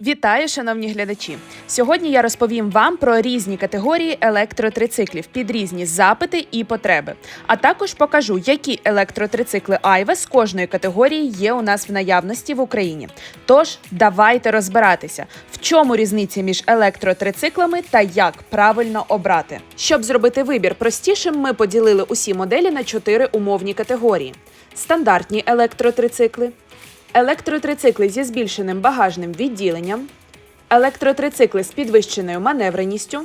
Вітаю, шановні глядачі! Сьогодні я розповім вам про різні категорії електротрициклів під різні запити і потреби. А також покажу, які електротрицикли Айве з кожної категорії є у нас в наявності в Україні. Тож давайте розбиратися, в чому різниця між електротрициклами та як правильно обрати. Щоб зробити вибір простішим, ми поділили усі моделі на чотири умовні категорії: стандартні електротрицикли електротрицикли зі збільшеним багажним відділенням, електротрицикли з підвищеною маневреністю,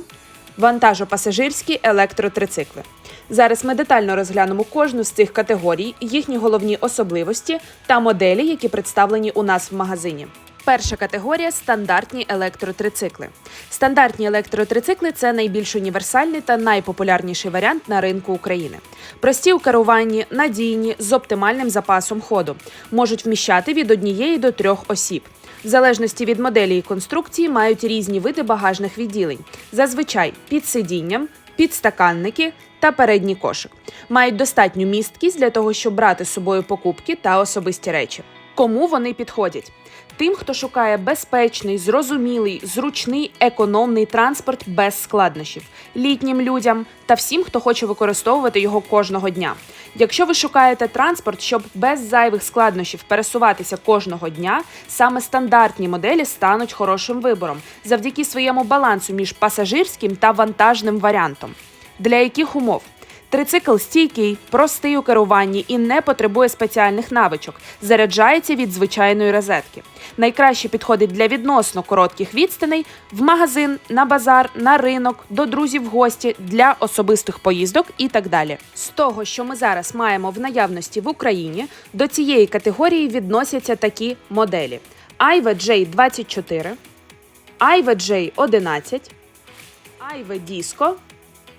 вантажопасажирські електротрицикли. Зараз ми детально розглянемо кожну з цих категорій, їхні головні особливості та моделі, які представлені у нас в магазині. Перша категорія стандартні електротрицикли. Стандартні електротрицикли це найбільш універсальний та найпопулярніший варіант на ринку України. Прості у керуванні, надійні, з оптимальним запасом ходу, можуть вміщати від однієї до трьох осіб. В залежності від моделі і конструкції мають різні види багажних відділень, зазвичай під сидінням, підстаканники та передній кошик. Мають достатню місткість для того, щоб брати з собою покупки та особисті речі. Кому вони підходять? Тим, хто шукає безпечний, зрозумілий, зручний, економний транспорт без складнощів, літнім людям та всім, хто хоче використовувати його кожного дня. Якщо ви шукаєте транспорт, щоб без зайвих складнощів пересуватися кожного дня, саме стандартні моделі стануть хорошим вибором завдяки своєму балансу між пасажирським та вантажним варіантом. Для яких умов? Трицикл стійкий, простий у керуванні і не потребує спеціальних навичок. Заряджається від звичайної розетки. Найкраще підходить для відносно коротких відстаней в магазин, на базар, на ринок, до друзів в гості, для особистих поїздок і так далі. З того, що ми зараз маємо в наявності в Україні, до цієї категорії відносяться такі моделі: Айве J24, Айве J11, Айве Disco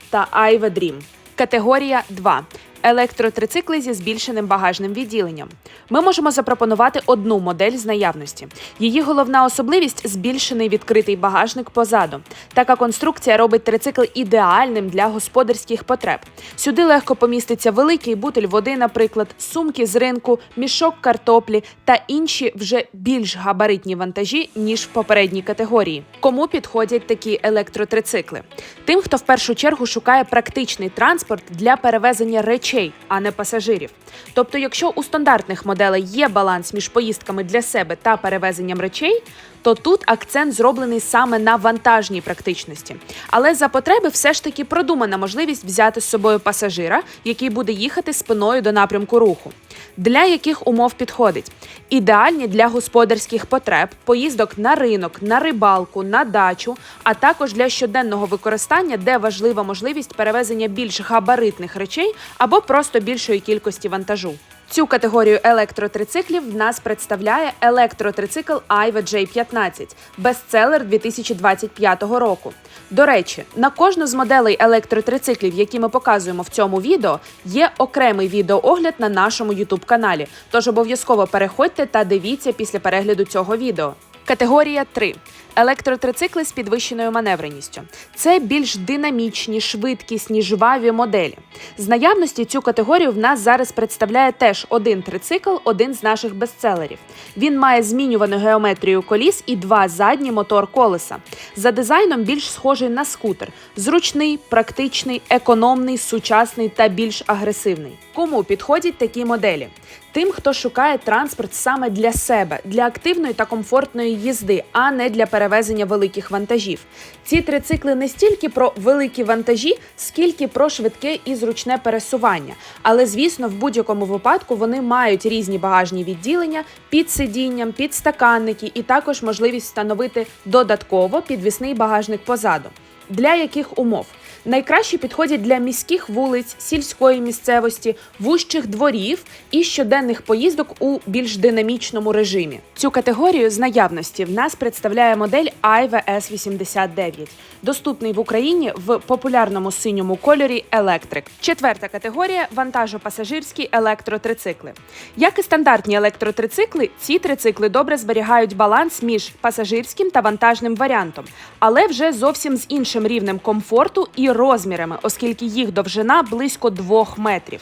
та Айве Dream. Категорія 2. Електротрицикли зі збільшеним багажним відділенням. Ми можемо запропонувати одну модель з наявності. Її головна особливість збільшений відкритий багажник позаду. Така конструкція робить трицикл ідеальним для господарських потреб. Сюди легко поміститься великий бутиль води, наприклад, сумки з ринку, мішок картоплі та інші вже більш габаритні вантажі, ніж в попередній категорії. Кому підходять такі електротрицикли? Тим, хто в першу чергу шукає практичний транспорт для перевезення речей, а не пасажирів. Тобто, якщо у стандартних моделей є баланс між поїздками для себе та перевезенням речей, то тут акцент зроблений саме на вантажній практичності. Але за потреби все ж таки продумана можливість взяти з собою пасажира, який буде їхати спиною до напрямку руху. Для яких умов підходить? Ідеальні для господарських потреб, поїздок на ринок, на рибалку, на дачу, а також для щоденного використання, де важлива можливість перевезення більш габаритних речей або просто більшої кількості вантажу. Цю категорію електротрициклів в нас представляє електротрицикл Aiva J15, бестселер 2025 року. До речі, на кожну з моделей електротрициклів, які ми показуємо в цьому відео, є окремий відеоогляд на нашому YouTube каналі. Тож обов'язково переходьте та дивіться після перегляду цього відео. Категорія 3. Електротрицикли з підвищеною маневреністю. Це більш динамічні, швидкісні, жваві моделі. З наявності цю категорію в нас зараз представляє теж один трицикл, один з наших бестселерів. Він має змінювану геометрію коліс і два задні мотор колеса. За дизайном більш схожий на скутер. Зручний, практичний, економний, сучасний та більш агресивний. Кому підходять такі моделі? Тим, хто шукає транспорт саме для себе, для активної та комфортної їзди, а не для перевезення великих вантажів. Ці трицикли не стільки про великі вантажі, скільки про швидке і зручне пересування. Але, звісно, в будь-якому випадку вони мають різні багажні відділення під сидінням, підстаканники і також можливість встановити додатково підвісний багажник позаду. Для яких умов? Найкраще підходять для міських вулиць, сільської місцевості, вущих дворів і щоденних поїздок у більш динамічному режимі. Цю категорію з наявності в нас представляє модель IVE S89, доступний в Україні в популярному синьому кольорі Electric. Четверта категорія вантажопасажирські електротрицикли. Як і стандартні електротрицикли, ці трицикли добре зберігають баланс між пасажирським та вантажним варіантом, але вже зовсім з іншим рівнем комфорту і розмірами, оскільки їх довжина близько 2 метрів.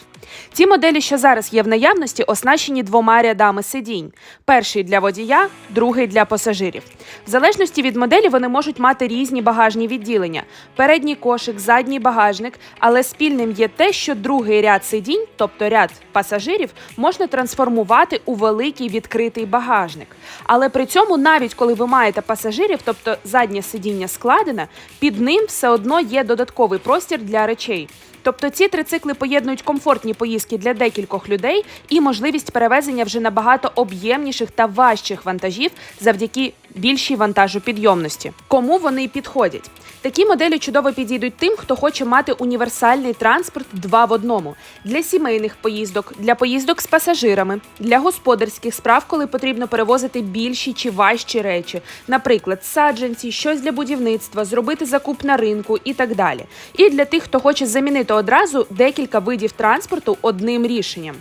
Ці моделі, що зараз є в наявності, оснащені двома рядами сидінь: перший для водія, другий для пасажирів. В залежності від моделі вони можуть мати різні багажні відділення: передній кошик, задній багажник. Але спільним є те, що другий ряд сидінь, тобто ряд пасажирів, можна трансформувати у великий відкритий багажник. Але при цьому, навіть коли ви маєте пасажирів, тобто заднє сидіння складене, під ним все одно є додатковий простір для речей. Тобто ці трицикли поєднують комфортні поїздки для декількох людей і можливість перевезення вже набагато об'ємніших та важчих вантажів завдяки більшій вантажопідйомності. Кому вони підходять? Такі моделі чудово підійдуть тим, хто хоче мати універсальний транспорт два в одному для сімейних поїздок, для поїздок з пасажирами, для господарських справ, коли потрібно перевозити більші чи важчі речі, наприклад, саджанці, щось для будівництва, зробити закуп на ринку і так далі. І для тих, хто хоче замінити одразу декілька видів транспорту одним рішенням.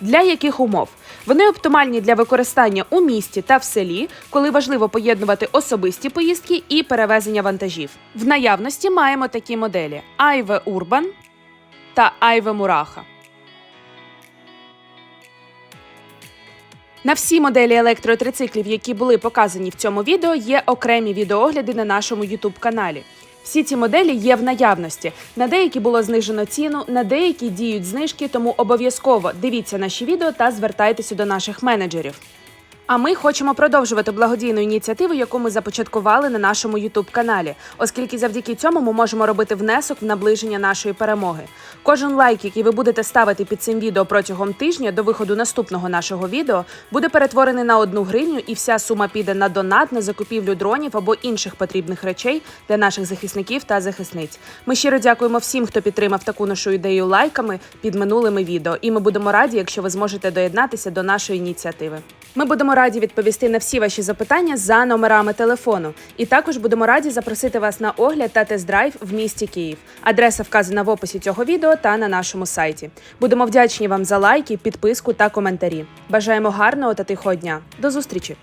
Для яких умов вони оптимальні для використання у місті та в селі, коли важливо поєднувати особисті поїздки і перевезення вантажів. В наявності маємо такі моделі: Айве Урбан та Айве Мураха. На всі моделі електротрициклів, які були показані в цьому відео, є окремі відеоогляди на нашому youtube каналі. Всі ці моделі є в наявності. На деякі було знижено ціну, на деякі діють знижки, тому обов'язково дивіться наші відео та звертайтеся до наших менеджерів. А ми хочемо продовжувати благодійну ініціативу, яку ми започаткували на нашому youtube каналі, оскільки завдяки цьому ми можемо робити внесок в наближення нашої перемоги. Кожен лайк, який ви будете ставити під цим відео протягом тижня до виходу наступного нашого відео, буде перетворений на одну гривню, і вся сума піде на донат на закупівлю дронів або інших потрібних речей для наших захисників та захисниць. Ми щиро дякуємо всім, хто підтримав таку нашу ідею лайками під минулими відео. І ми будемо раді, якщо ви зможете доєднатися до нашої ініціативи. Ми будемо раді відповісти на всі ваші запитання за номерами телефону. І також будемо раді запросити вас на огляд та тест-драйв в місті Київ. Адреса вказана в описі цього відео та на нашому сайті. Будемо вдячні вам за лайки, підписку та коментарі. Бажаємо гарного та тихого дня. До зустрічі!